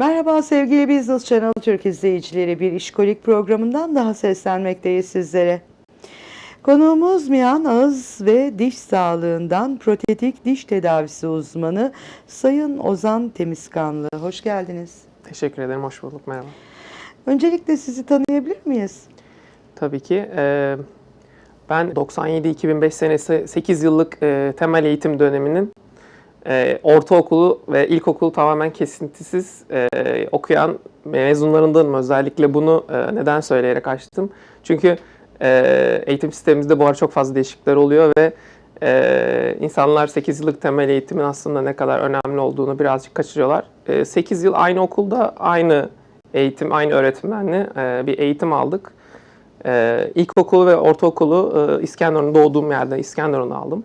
Merhaba sevgili Business Channel Türk izleyicileri. Bir işkolik programından daha seslenmekteyiz sizlere. Konuğumuz Miyan Ağız ve Diş Sağlığından protetik diş tedavisi uzmanı Sayın Ozan Temizkanlı. Hoş geldiniz. Teşekkür ederim, hoş bulduk. Merhaba. Öncelikle sizi tanıyabilir miyiz? Tabii ki. e, ben 97-2005 senesi 8 yıllık e, temel eğitim döneminin e, ortaokulu ve ilkokulu tamamen kesintisiz e, okuyan mezunlarındanım. Özellikle bunu e, neden söyleyerek açtım. Çünkü e, eğitim sistemimizde bu ara çok fazla değişiklikler oluyor ve e, insanlar 8 yıllık temel eğitimin aslında ne kadar önemli olduğunu birazcık kaçırıyorlar. E, 8 yıl aynı okulda aynı eğitim, aynı öğretmenle e, bir eğitim aldık. Ee, ilkokulu ve ortaokulu e, İskenderun doğduğum yerde İskenderun'da aldım.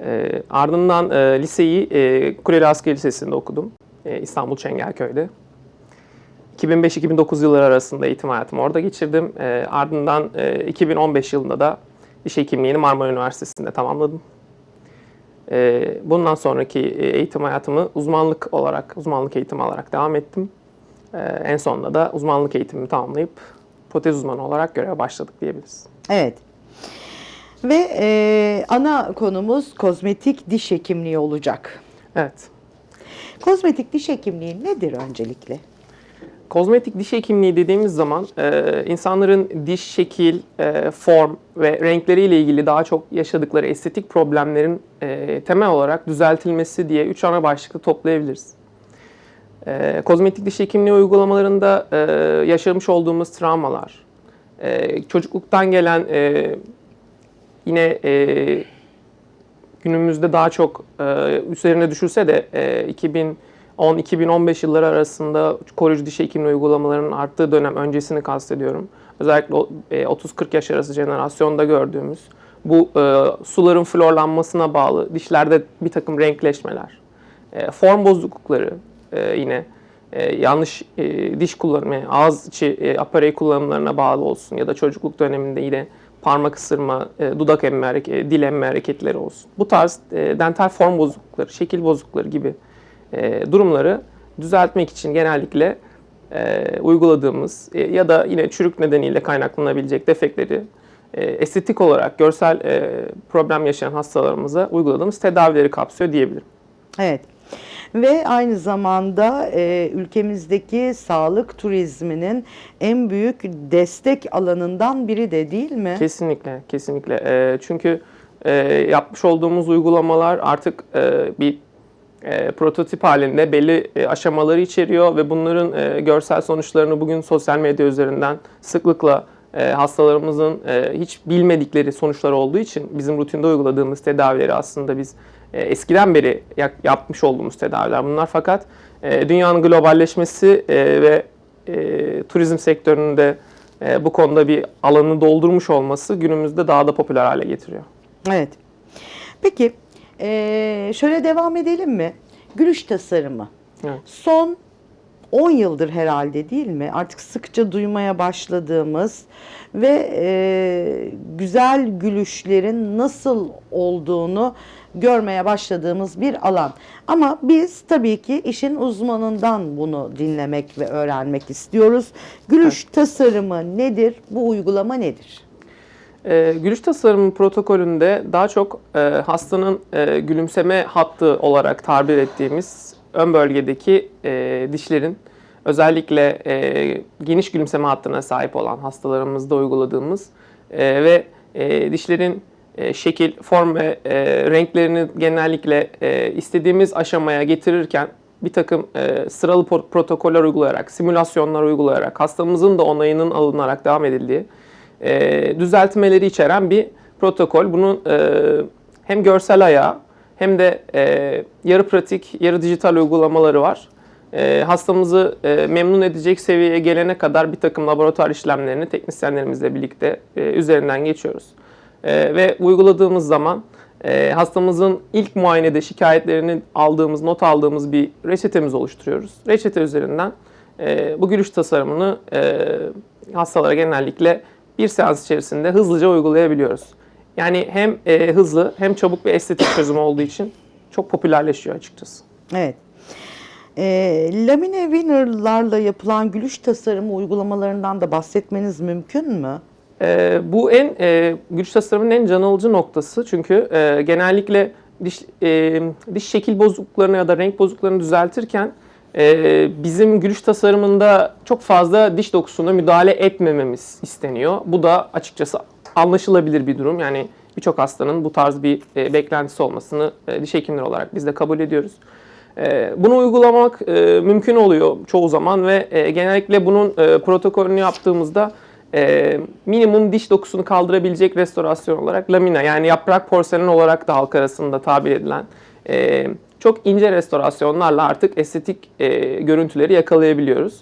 Ee, ardından e, liseyi e, Kuleli Askeri Lisesi'nde okudum. E, İstanbul Çengelköy'de. 2005-2009 yılları arasında eğitim hayatımı orada geçirdim. E, ardından e, 2015 yılında da diş hekimliğini Marmara Üniversitesi'nde tamamladım. E, bundan sonraki e, eğitim hayatımı uzmanlık olarak, uzmanlık eğitimi alarak devam ettim. E, en sonunda da uzmanlık eğitimimi tamamlayıp protez uzmanı olarak göreve başladık diyebiliriz. Evet. Ve e, ana konumuz kozmetik diş hekimliği olacak. Evet. Kozmetik diş hekimliği nedir öncelikle? Kozmetik diş hekimliği dediğimiz zaman e, insanların diş şekil, e, form ve renkleriyle ilgili daha çok yaşadıkları estetik problemlerin e, temel olarak düzeltilmesi diye üç ana başlıkta toplayabiliriz. E, kozmetik diş hekimliği uygulamalarında e, yaşamış olduğumuz travmalar, e, çocukluktan gelen e, yine e, günümüzde daha çok e, üzerine düşülse de e, 2010-2015 yılları arasında koruyucu diş hekimliği uygulamalarının arttığı dönem öncesini kastediyorum. Özellikle o, e, 30-40 yaş arası jenerasyonda gördüğümüz bu e, suların florlanmasına bağlı dişlerde bir takım renkleşmeler, e, form bozuklukları e, yine e, yanlış e, diş kullanımı, ağız içi e, aparey kullanımlarına bağlı olsun ya da çocukluk döneminde yine parmak ısırma, e, dudak emme, hareke- dil emme hareketleri olsun. Bu tarz e, dental form bozuklukları, şekil bozuklukları gibi e, durumları düzeltmek için genellikle e, uyguladığımız e, ya da yine çürük nedeniyle kaynaklanabilecek defekleri e, estetik olarak görsel e, problem yaşayan hastalarımıza uyguladığımız tedavileri kapsıyor diyebilirim. Evet. Ve aynı zamanda e, ülkemizdeki sağlık turizminin en büyük destek alanından biri de değil mi? Kesinlikle, kesinlikle. E, çünkü e, yapmış olduğumuz uygulamalar artık e, bir e, prototip halinde belli e, aşamaları içeriyor ve bunların e, görsel sonuçlarını bugün sosyal medya üzerinden sıklıkla e, hastalarımızın e, hiç bilmedikleri sonuçlar olduğu için bizim rutinde uyguladığımız tedavileri aslında biz e, eskiden beri yapmış olduğumuz tedaviler bunlar fakat e, dünyanın globalleşmesi e, ve e, turizm sektöründe e, bu konuda bir alanı doldurmuş olması günümüzde daha da popüler hale getiriyor. Evet. Peki e, şöyle devam edelim mi? Gülüş tasarımı. Evet. Son 10 yıldır herhalde değil mi? Artık sıkça duymaya başladığımız ve e, güzel gülüşlerin nasıl olduğunu görmeye başladığımız bir alan. Ama biz tabii ki işin uzmanından bunu dinlemek ve öğrenmek istiyoruz. Gülüş tasarımı nedir? Bu uygulama nedir? E, gülüş tasarımı protokolünde daha çok e, hastanın e, gülümseme hattı olarak tabir ettiğimiz ön bölgedeki e, dişlerin özellikle e, geniş gülümseme hattına sahip olan hastalarımızda uyguladığımız e, ve e, dişlerin e, şekil, form ve e, renklerini genellikle e, istediğimiz aşamaya getirirken bir takım e, sıralı pro- protokoller uygulayarak, simülasyonlar uygulayarak, hastamızın da onayının alınarak devam edildiği e, düzeltmeleri içeren bir protokol. Bunun e, hem görsel ayağı hem de e, yarı pratik, yarı dijital uygulamaları var. E, hastamızı e, memnun edecek seviyeye gelene kadar bir takım laboratuvar işlemlerini teknisyenlerimizle birlikte e, üzerinden geçiyoruz. E, ve uyguladığımız zaman e, hastamızın ilk muayenede şikayetlerini aldığımız, not aldığımız bir reçetemiz oluşturuyoruz. Reçete üzerinden e, bu gülüş tasarımını e, hastalara genellikle bir seans içerisinde hızlıca uygulayabiliyoruz. Yani hem e, hızlı hem çabuk bir estetik çözüm olduğu için çok popülerleşiyor açıkçası. Evet. E, lamine winner'larla yapılan gülüş tasarımı uygulamalarından da bahsetmeniz mümkün mü? Ee, bu en e, güç tasarımının en can alıcı noktası çünkü e, genellikle diş e, diş şekil bozukluklarını ya da renk bozukluklarını düzeltirken e, bizim gülüş tasarımında çok fazla diş dokusuna müdahale etmememiz isteniyor. Bu da açıkçası anlaşılabilir bir durum. Yani birçok hastanın bu tarz bir e, beklentisi olmasını e, diş hekimleri olarak biz de kabul ediyoruz. E, Bunu uygulamak e, mümkün oluyor çoğu zaman ve e, genellikle bunun e, protokolünü yaptığımızda e, minimum diş dokusunu kaldırabilecek restorasyon olarak lamina yani yaprak porselen olarak da halk arasında tabir edilen e, çok ince restorasyonlarla artık estetik e, görüntüleri yakalayabiliyoruz.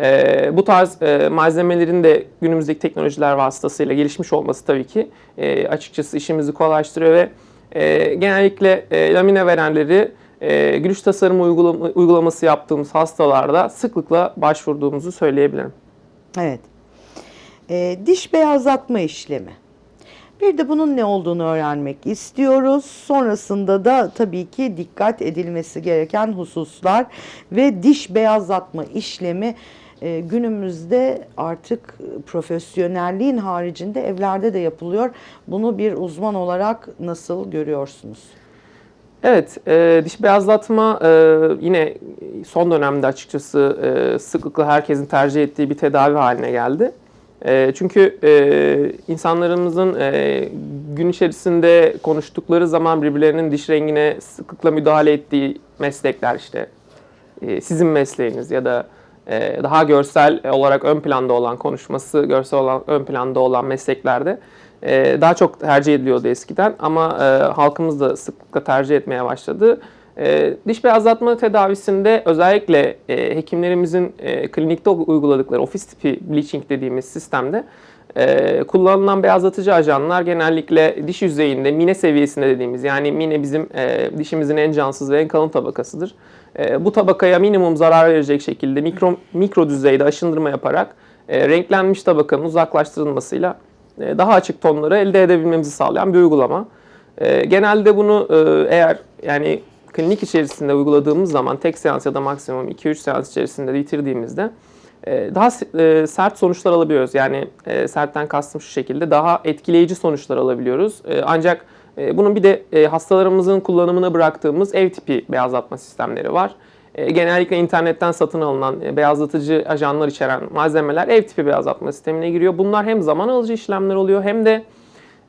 E, bu tarz e, malzemelerin de günümüzdeki teknolojiler vasıtasıyla gelişmiş olması tabii ki e, açıkçası işimizi kolaylaştırıyor ve e, genellikle e, lamine verenleri e, gülüş tasarımı uygulama- uygulaması yaptığımız hastalarda sıklıkla başvurduğumuzu söyleyebilirim. Evet. E, diş beyazlatma işlemi. Bir de bunun ne olduğunu öğrenmek istiyoruz. Sonrasında da tabii ki dikkat edilmesi gereken hususlar ve diş beyazlatma işlemi e, günümüzde artık profesyonelliğin haricinde evlerde de yapılıyor. Bunu bir uzman olarak nasıl görüyorsunuz? Evet, e, diş beyazlatma e, yine son dönemde açıkçası e, sıklıkla herkesin tercih ettiği bir tedavi haline geldi. E, çünkü e, insanlarımızın e, gün içerisinde konuştukları zaman birbirlerinin diş rengine sıklıkla müdahale ettiği meslekler işte e, sizin mesleğiniz ya da e, daha görsel olarak ön planda olan konuşması görsel olan ön planda olan mesleklerde e, daha çok tercih ediliyordu eskiden ama e, halkımız da sıklıkla tercih etmeye başladı. E, diş beyazlatma tedavisinde özellikle e, hekimlerimizin e, klinikte uyguladıkları ofis tipi bleaching dediğimiz sistemde e, kullanılan beyazlatıcı ajanlar genellikle diş yüzeyinde mine seviyesinde dediğimiz yani mine bizim e, dişimizin en cansız ve en kalın tabakasıdır. E, bu tabakaya minimum zarar verecek şekilde mikro mikro düzeyde aşındırma yaparak e, renklenmiş tabakanın uzaklaştırılmasıyla e, daha açık tonları elde edebilmemizi sağlayan bir uygulama. E, genelde bunu e, eğer yani klinik içerisinde uyguladığımız zaman tek seans ya da maksimum 2-3 seans içerisinde bitirdiğimizde e, daha e, sert sonuçlar alabiliyoruz. Yani e, sertten kastım şu şekilde daha etkileyici sonuçlar alabiliyoruz. Ancak bunun bir de hastalarımızın kullanımına bıraktığımız ev tipi beyazlatma sistemleri var. Genellikle internetten satın alınan beyazlatıcı ajanlar içeren malzemeler ev tipi beyazlatma sistemine giriyor. Bunlar hem zaman alıcı işlemler oluyor hem de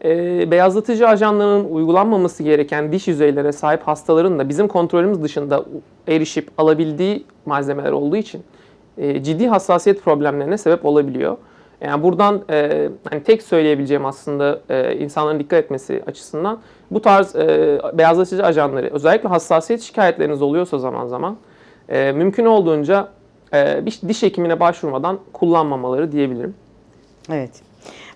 e, beyazlatıcı ajanların uygulanmaması gereken diş yüzeylere sahip hastaların da bizim kontrolümüz dışında erişip alabildiği malzemeler olduğu için e, ciddi hassasiyet problemlerine sebep olabiliyor. Yani buradan e, hani tek söyleyebileceğim aslında e, insanların dikkat etmesi açısından bu tarz e, beyazlatıcı ajanları özellikle hassasiyet şikayetleriniz oluyorsa zaman zaman e, mümkün olduğunca e, bir diş hekimine başvurmadan kullanmamaları diyebilirim. Evet.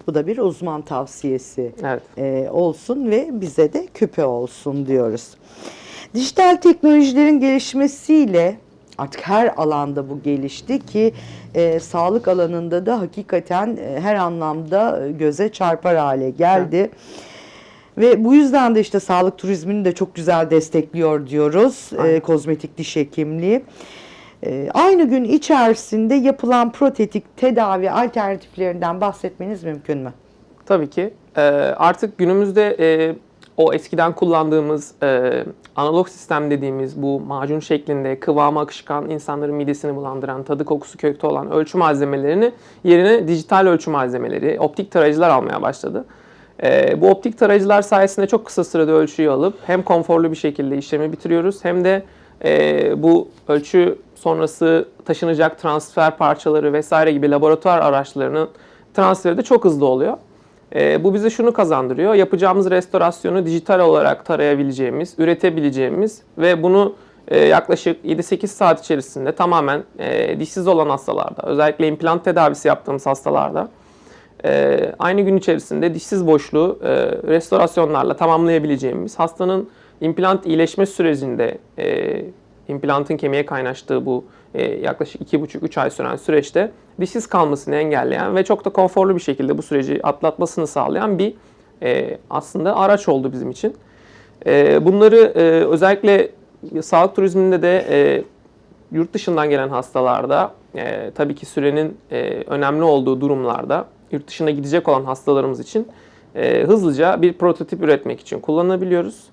Bu da bir uzman tavsiyesi Evet. e, olsun ve bize de küpe olsun diyoruz. Dijital teknolojilerin gelişmesiyle artık her alanda bu gelişti ki e, sağlık alanında da hakikaten e, her anlamda e, göze çarpar hale geldi. Ve bu yüzden de işte sağlık turizmini de çok güzel destekliyor diyoruz. E, kozmetik diş hekimliği. E, aynı gün içerisinde yapılan protetik tedavi alternatiflerinden bahsetmeniz mümkün mü? Tabii ki. Ee, artık günümüzde e, o eskiden kullandığımız e, analog sistem dediğimiz bu macun şeklinde kıvamı akışkan insanların midesini bulandıran tadı kokusu kökte olan ölçü malzemelerini yerine dijital ölçü malzemeleri, optik tarayıcılar almaya başladı. Ee, bu optik tarayıcılar sayesinde çok kısa sürede ölçüyü alıp hem konforlu bir şekilde işlemi bitiriyoruz hem de e, bu ölçü sonrası taşınacak transfer parçaları vesaire gibi laboratuvar araçlarının transferi de çok hızlı oluyor. E, bu bize şunu kazandırıyor. Yapacağımız restorasyonu dijital olarak tarayabileceğimiz, üretebileceğimiz ve bunu e, yaklaşık 7-8 saat içerisinde tamamen e, dişsiz olan hastalarda, özellikle implant tedavisi yaptığımız hastalarda e, aynı gün içerisinde dişsiz boşluğu e, restorasyonlarla tamamlayabileceğimiz hastanın implant iyileşme sürecinde e, implantın kemiğe kaynaştığı bu e, yaklaşık 2,5-3 ay süren süreçte dişsiz kalmasını engelleyen ve çok da konforlu bir şekilde bu süreci atlatmasını sağlayan bir e, aslında araç oldu bizim için. E, bunları e, özellikle sağlık turizminde de e, yurt dışından gelen hastalarda e, tabii ki sürenin e, önemli olduğu durumlarda yurt dışına gidecek olan hastalarımız için e, hızlıca bir prototip üretmek için kullanabiliyoruz.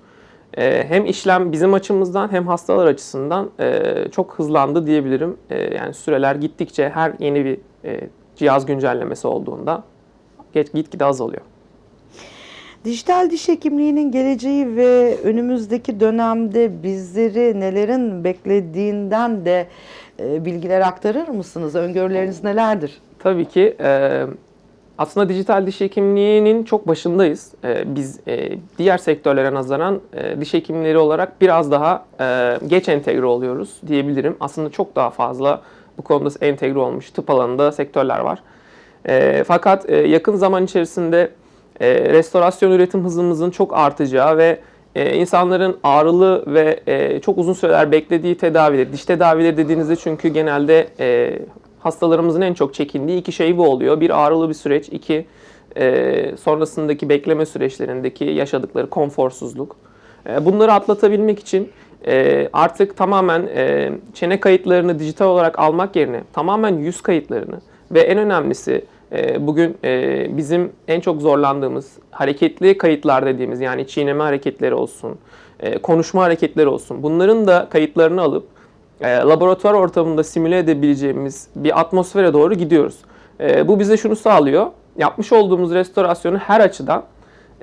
E, hem işlem bizim açımızdan hem hastalar açısından e, çok hızlandı diyebilirim. E, yani süreler gittikçe her yeni bir e, cihaz güncellemesi olduğunda gitgide azalıyor. Dijital diş hekimliğinin geleceği ve önümüzdeki dönemde bizleri nelerin beklediğinden de bilgiler aktarır mısınız? Öngörüleriniz nelerdir? Tabii ki e, aslında dijital diş hekimliğinin çok başındayız. E, biz e, diğer sektörlere nazaran e, diş hekimleri olarak biraz daha e, geç entegre oluyoruz diyebilirim. Aslında çok daha fazla bu konuda entegre olmuş tıp alanında sektörler var. Fakat yakın zaman içerisinde restorasyon üretim hızımızın çok artacağı ve insanların ağrılı ve çok uzun süreler beklediği tedavileri, diş tedavileri dediğinizde çünkü genelde hastalarımızın en çok çekindiği iki şey bu oluyor. Bir ağrılı bir süreç, iki e, sonrasındaki bekleme süreçlerindeki yaşadıkları konforsuzluk. E, bunları atlatabilmek için e, artık tamamen e, çene kayıtlarını dijital olarak almak yerine tamamen yüz kayıtlarını ve en önemlisi e, bugün e, bizim en çok zorlandığımız hareketli kayıtlar dediğimiz yani çiğneme hareketleri olsun, e, konuşma hareketleri olsun bunların da kayıtlarını alıp e, laboratuvar ortamında simüle edebileceğimiz bir atmosfere doğru gidiyoruz. E, bu bize şunu sağlıyor. Yapmış olduğumuz restorasyonu her açıdan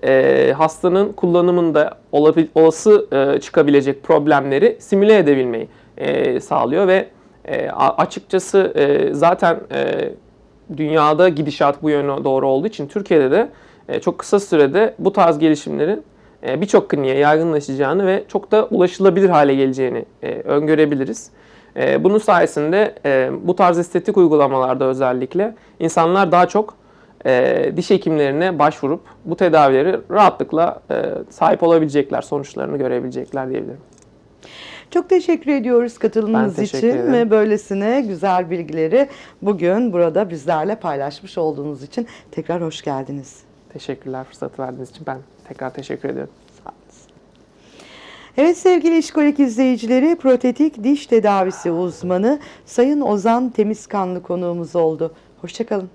e, hastanın kullanımında olabil, olası e, çıkabilecek problemleri simüle edebilmeyi e, sağlıyor ve e, açıkçası e, zaten e, dünyada gidişat bu yöne doğru olduğu için Türkiye'de de e, çok kısa sürede bu tarz gelişimlerin birçok kliniğe yaygınlaşacağını ve çok da ulaşılabilir hale geleceğini e, öngörebiliriz. E, Bunun sayesinde e, bu tarz estetik uygulamalarda özellikle insanlar daha çok e, diş hekimlerine başvurup bu tedavileri rahatlıkla e, sahip olabilecekler, sonuçlarını görebilecekler diyebilirim. Çok teşekkür ediyoruz katılımınız için teşekkür ederim. ve böylesine güzel bilgileri bugün burada bizlerle paylaşmış olduğunuz için tekrar hoş geldiniz. Teşekkürler fırsatı verdiğiniz için ben tekrar teşekkür ediyorum. Evet sevgili işkolik izleyicileri, protetik diş tedavisi uzmanı Sayın Ozan Temizkanlı konuğumuz oldu. Hoşçakalın.